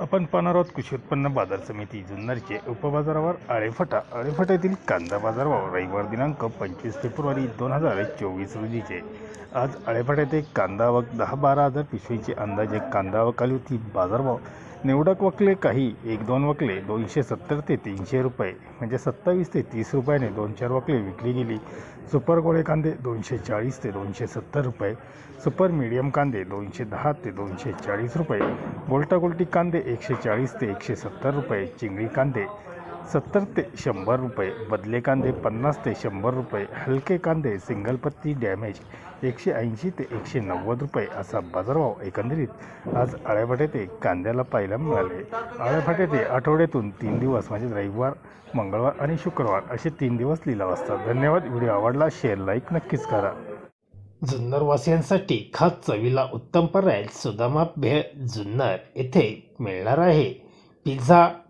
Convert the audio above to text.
आपण पाहणार आहोत कृषी उत्पन्न बाजार समिती जुन्नरचे उपबाजारावर आळेफटा आळेफाट्यातील कांदा बाजारभाव रविवार दिनांक पंचवीस फेब्रुवारी दोन हजार चोवीस रोजीचे. आज आळेफटा येथे कांदा आवक दहा बारा हजार पिशवीची अंदाजे कांदा आवक आली होती. बाजारभाव निवडक वकले काही एक दोन वकले दोनशे सत्तर ते तीनशे रुपये. म्हणजे सत्तावीस ते तीस रुपयाने दोन चार वकले विकली गेली. सुपर गोळे कांदे दोनशे चाळीस ते दोनशे सत्तर रुपये. सुपर मीडियम कांदे दोनशे दहा ते दोनशे चाळीस रुपये. गोलटागोलटी कांदे एकशे चाळीस ते एकशे सत्तर रुपये. चिंगळी कांदे सत्तर ते शंभर रुपये बदले कांदे पन्नास ते शंभर रुपये हलके कांदे सिंगल पत्ती डॅमेज एकशे ऐंशी ते एकशे नव्वद रुपये असा बाजारभाव एकंदरीत आज आळ्याफाट्यात कांद्याला पाहायला मिळाले. आळ्याफाट्यात आठवड्यातून तीन दिवस म्हणजे रविवार मंगळवार आणि शुक्रवार असे तीन दिवस लिलाव असतात धन्यवाद. व्हिडिओ आवडला शेअर लाईक नक्कीच करा. जुन्नरवासियांसाठी खास चवीला उत्तम पर्याय सुदामा भेळ जुन्नर येथे मिळणार आहे. पिझ्झा